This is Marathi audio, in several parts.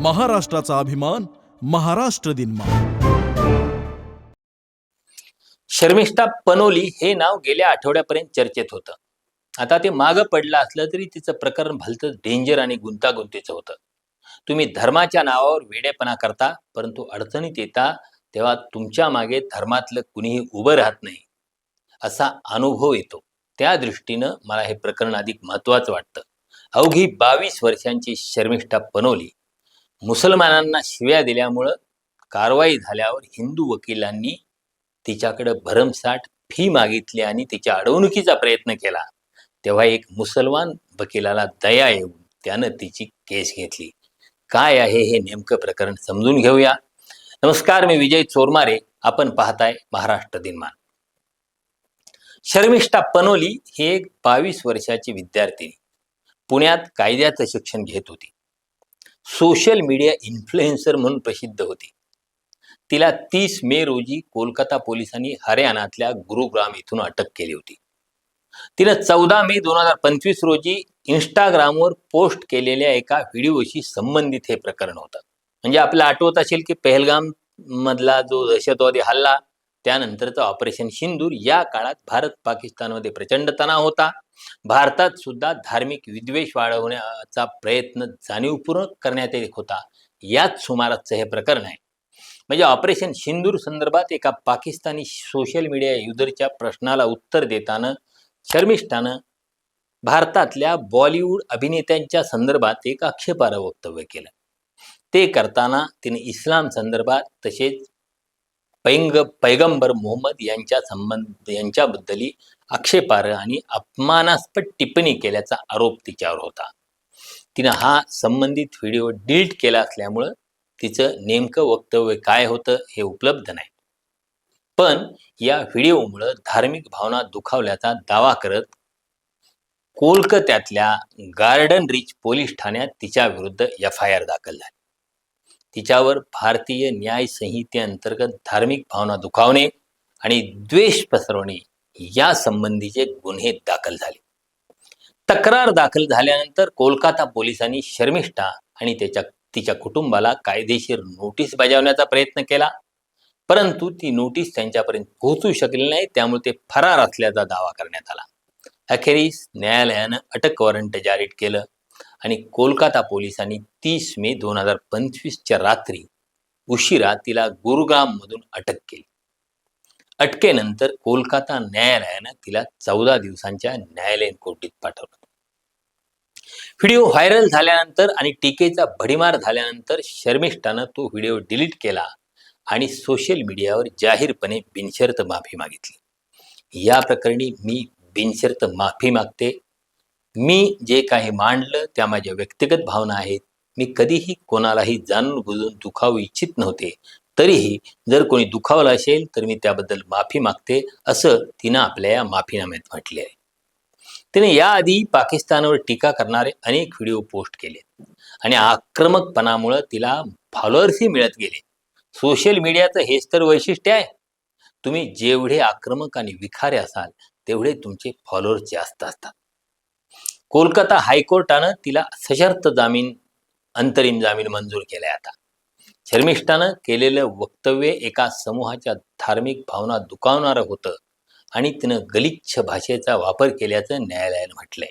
महाराष्ट्राचा अभिमान महाराष्ट्र दिन शर्मिष्ठा पनोली हे नाव गेल्या आठवड्यापर्यंत चर्चेत होतं. आता ते मागं पडलं असलं तरी तिचं प्रकरण भलतंच डेंजर आणि गुंतागुंतीचं होतं. तुम्ही धर्माच्या नावावर वेडेपणा करता परंतु अडचणीत येता तेव्हा तुमच्या मागे धर्मातलं कुणीही उभं राहत नाही. असा अनुभव येतो. त्या दृष्टीनं मला हे प्रकरण अधिक महत्वाचं वाटतं. अवघी बावीस वर्षांची शर्मिष्ठा पनोली मुसलमानांना शिव्या दिल्यामुळं कारवाई झाल्यावर हिंदू वकिलांनी तिच्याकडं भरमसाठ फी मागितली आणि तिच्या अडवणुकीचा प्रयत्न केला. तेव्हा एक मुसलमान वकिलाला दया येऊन त्यानं तिची केस घेतली. काय आहे हे नेमकं प्रकरण समजून घेऊया. नमस्कार मी विजय चोरमारे. आपण पाहताय महाराष्ट्र दिनमान. शर्मिष्ठा पनोली ही एक बावीस वर्षाची विद्यार्थिनी. पुण्यात कायद्याचं शिक्षण घेत होती. सोशल मीडिया इन्फ्लुएन्सर म्हणून प्रसिद्ध होती. तिला तीस मे रोजी कोलकाता पोलिसांनी हरियाणातल्या गुरुग्राम इथून अटक केली होती. तिनं चौदा मे दोन हजार पंचवीस रोजी इंस्टाग्रामवर पोस्ट केलेल्या एका व्हिडिओशी संबंधित हे प्रकरण होतं. म्हणजे आपल्याला आठवत असेल की पहलगाम मधला जो दहशतवादी हल्ला त्यानंतरचं ऑपरेशन सिंदूर या काळात भारत पाकिस्तानमध्ये प्रचंड तणाव होता. भारतात सुद्धा धार्मिक विद्वेष वाढवण्याचा प्रयत्न जाणीवपूर्वक करण्यात येत होता. याच सुमाराचं हे प्रकरण आहे. म्हणजे ऑपरेशन सिंदूर संदर्भात एका पाकिस्तानी सोशल मीडिया युजरच्या प्रश्नाला उत्तर देताना शर्मिष्ठानं भारतातल्या बॉलिवूड अभिनेत्यांच्या संदर्भात एक आक्षेपार्ह वक्तव्य केलं. ते करताना तिने इस्लाम संदर्भात तसेच पैंग पैगंबर मोहम्मद यांच्या संबंध यांच्याबद्दली आक्षेपार्ह आणि अपमानास्पद टिप्पणी केल्याचा आरोप तिच्यावर होता. तिनं हा संबंधित व्हिडिओ डिलीट केला असल्यामुळं तिचं नेमकं वक्तव्य काय होतं हे उपलब्ध नाही. पण या व्हिडिओमुळं धार्मिक भावना दुखावल्याचा दावा करत कोलकात्यातल्या गार्डन रिच पोलीस ठाण्यात तिच्या विरुद्ध एफ आय आर दाखल झाली. तिच्यावर भारतीय न्याय संहितेअंतर्गत धार्मिक भावना दुखावणे आणि द्वेष पसरवणे या संबंधीचे गुन्हे दाखल झाले. तक्रार दाखल झाल्यानंतर कोलकाता पोलिसांनी शर्मिष्ठा आणि त्याच्या तिच्या कुटुंबाला कायदेशीर नोटीस बजावण्याचा प्रयत्न केला. परंतु ती नोटीस त्यांच्यापर्यंत पोहोचू शकली नाही त्यामुळे ते फरार असल्याचा दावा करण्यात आला. अखेरीस न्यायालयानं अटक वॉरंट जारी केलं. आणि कोलकाता पोलिसांनी तीस मे दोन हजार पंचवीसच्या रात्री उशिरा तिला गुरुग्राममधून अटक केली. अटकेनंतर कोलकाता न्यायालयानं तिला चौदा दिवसांच्या न्यायालयीन कोर्टीत पाठवलं. व्हिडिओ व्हायरल झाल्यानंतर आणि टीकेचा भडीमार झाल्यानंतर शर्मिष्ठानं तो व्हिडिओ डिलीट केला आणि सोशल मीडियावर जाहीरपणे बिनशर्त माफी मागितली. या प्रकरणी मी बिनशर्त माफी मागते मी जे काही मांडलं त्या माझ्या व्यक्तिगत भावना आहेत. मी कधीही कोणालाही जाणून बुजून दुखावू इच्छित नव्हते. तरीही जर कोणी दुखावलं असेल तर मी त्याबद्दल माफी मागते असं तिनं आपल्या या माफीनाम्यात म्हटले आहे तिने याआधी पाकिस्तानवर टीका करणारे अनेक व्हिडिओ पोस्ट केले आणि आक्रमकपणामुळं तिला फॉलोअर्सही मिळत गेले. सोशल मीडियाचं हेच तर वैशिष्ट्य आहे. तुम्ही जेवढे आक्रमक आणि विखारे असाल तेवढे तुमचे फॉलोअर्स जास्त असतात. कोलकाता हायकोर्टानं तिला सशर्त जामीन अंतरिम जामीन मंजूर केलाय आता. शर्मिष्ठानं केलेलं वक्तव्य एका समूहाच्या धार्मिक भावना दुखावणारं होतं आणि तिनं गलिच्छ भाषेचा वापर केल्याचं न्यायालयानं म्हटलंय.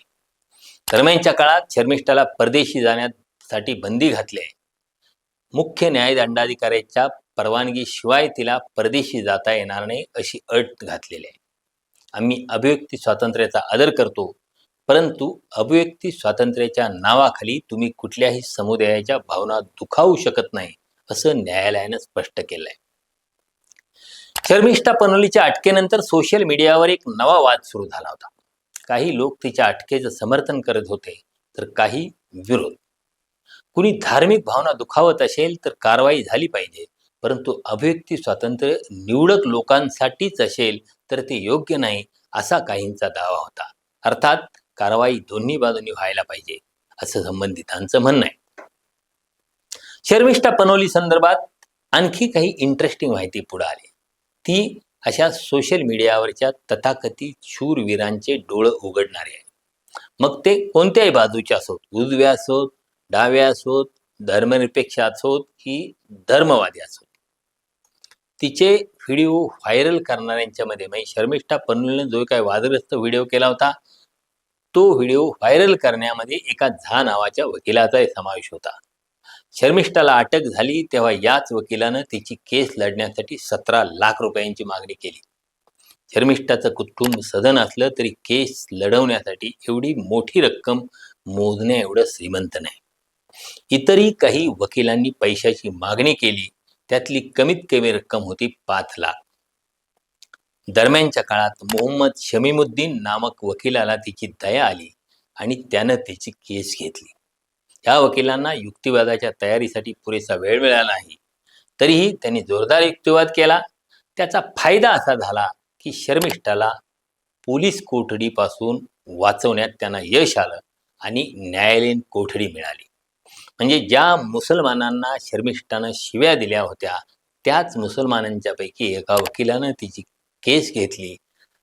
दरम्यानच्या काळात शर्मिष्ठाला परदेशी जाण्यासाठी बंदी घातली आहे मुख्य न्यायदंडाधिकाऱ्याच्या परवानगीशिवाय तिला परदेशी जाता येणार नाही अशी अट घातलेली आहे. आम्ही अभिव्यक्ती स्वातंत्र्याचा आदर करतो. परंतु अभिव्यक्ती स्वातंत्र्याच्या नावाखाली तुम्ही कुठल्याही समुदायाच्या भावना दुखावू शकत नाही असं न्यायालयानं स्पष्ट केलंय. शर्मिष्ठा पनोलीच्या अटकेनंतर सोशल मीडियावर एक नवा वाद सुरू झाला होता. काही लोक तिच्या अटकेचं समर्थन करत होते तर काही विरोध. कुणी धार्मिक भावना दुखावत असेल तर कारवाई झाली पाहिजे परंतु अभिव्यक्ती स्वातंत्र्य निवडक लोकांसाठीच असेल तर ते योग्य नाही असा काहींचा दावा होता. अर्थात कारवाई दोन्ही बाजूंनी व्हायला पाहिजे असं संबंधितांचं म्हणणं आहे. शर्मिष्ठा पनोली संदर्भात आणखी काही इंटरेस्टिंग माहिती पुढे आली. ती अशा सोशल मीडियावरच्या तथाकथित शूरवीरांचे डोळं उघडणारे आहे. मग ते कोणत्याही बाजूचे असोत उजव्या असोत डाव्या असोत धर्मनिरपेक्ष असोत की धर्मवादी असोत. तिचे व्हिडिओ व्हायरल करणाऱ्यांच्यामध्ये म्हणजे शर्मिष्ठा पनोलने जो काही वादग्रस्त व्हिडिओ केला होता तो व्हिडिओ व्हायरल करण्यामध्ये एका झा नावाच्या वकिलाचाही समावेश होता. शर्मिष्ठाला अटक झाली तेव्हा याच वकिलानं तिची केस लढण्यासाठी सतरा लाख रुपयांची मागणी केली. शर्मिष्ठाचं कुटुंब सदन असलं तरी केस लढवण्यासाठी एवढी मोठी रक्कम मोजण्या एवढं श्रीमंत नाही. इतरही काही वकिलांनी पैशाची मागणी केली त्यातली कमीत कमी रक्कम होती पाच लाख. दरम्यानच्या काळात मोहम्मद शमीमुद्दीन नामक वकिलाला तिची दया आली आणि त्यानं तिची केस घेतली. या वकिलांना युक्तिवादाच्या तयारीसाठी पुरेसा वेळ मिळाला नाही. तरीही त्यांनी जोरदार युक्तिवाद केला. त्याचा फायदा असा झाला की शर्मिष्ठाला पोलीस कोठडीपासून वाचवण्यात त्यांना यश आलं आणि न्यायालयीन कोठडी मिळाली. म्हणजे ज्या मुसलमानांना शर्मिष्ठानं शिव्या दिल्या होत्या त्याच मुसलमानांच्यापैकी एका वकिलानं तिची केस घेतली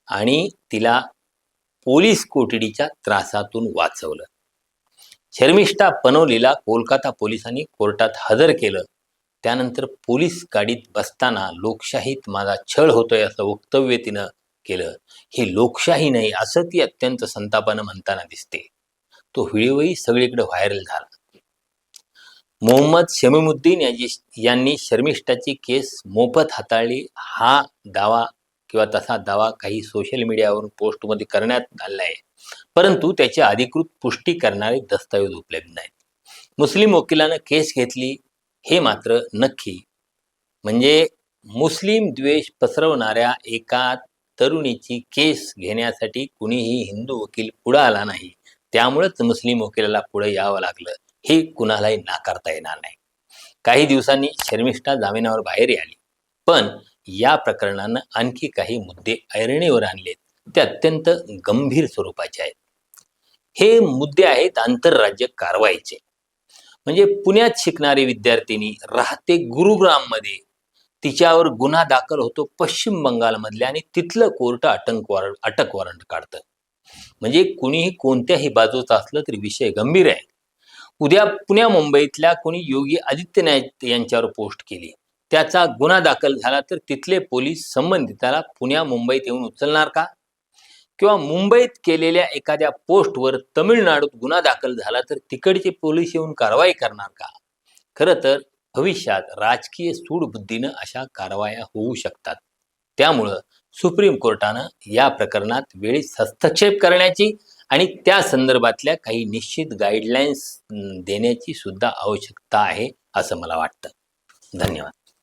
आणि तिला पोलीस कोठडीच्या त्रासातून वाचवलं. शर्मिष्ठा पनोलीला कोलकाता पोलिसांनी कोर्टात हजर केलं. त्यानंतर पोलीस गाडीत बसताना लोकशाहीत माझा छळ होतोय असं वक्तव्य तिनं केलं. ही लोकशाही नाही असं ती अत्यंत संतापानं म्हणताना दिसते. तो व्हिडिओही सगळीकडे व्हायरल झाला. मोहम्मद शमीमुद्दीन याजी यांनी शर्मिष्ठाची केस मोफत हाताळली. हा दावा किंवा तसा दावा काही सोशल मीडियावरून पोस्टमध्ये करण्यात आला आहे. परंतु त्याची अधिकृत पुष्टी करणारे दस्तऐवज उपलब्ध नाहीत. मुस्लिम वकिलानं केस घेतली हे मात्र नक्की. म्हणजे मुस्लिम द्वेष पसरवणाऱ्या एका तरुणीची केस घेण्यासाठी कुणीही हिंदू वकील पुढं आला नाही. त्यामुळेच मुस्लिम वकिलाला पुढे यावं लागलं. हे कुणालाही नाकारता येणार नाही. काही दिवसांनी शर्मिष्ठा जामिनावर बाहेर आली. पण या प्रकरणानं आणखी काही मुद्दे ऐरणीवर आणलेत. ते अत्यंत गंभीर स्वरूपाचे आहेत. हे मुद्दे आहेत आंतरराज्य कारवाईचे. म्हणजे पुण्यात शिकणारी विद्यार्थिनी राहते गुरुग्राममध्ये. तिच्यावर गुन्हा दाखल होतो पश्चिम बंगालमधल्या आणि तिथलं कोर्ट अटक वॉरंट अटक वॉरंट काढतं. म्हणजे कुणीही कोणत्याही बाजूचा असलं तरी विषय गंभीर आहे. उद्या पुण्या मुंबईतल्या कोणी योगी आदित्यनाथ यांच्यावर पोस्ट केली. त्याचा गुन्हा दाखल झाला तर तिथले पोलीस संबंधिताला पुण्या मुंबईत येऊन उचलणार का? किंवा मुंबईत केलेल्या एखाद्या पोस्टवर तमिळनाडूत गुन्हा दाखल झाला तर तिकडचे पोलीस येऊन कारवाई करणार का? खरं तर भविष्यात राजकीय सूडबुद्धीनं अशा कारवाया होऊ शकतात. त्यामुळं सुप्रीम कोर्टानं या प्रकरणात वेळीच हस्तक्षेप करण्याची आणि त्या संदर्भातल्या काही निश्चित गाईडलाईन्स देण्याची सुद्धा आवश्यकता आहे असं मला वाटतं. धन्यवाद.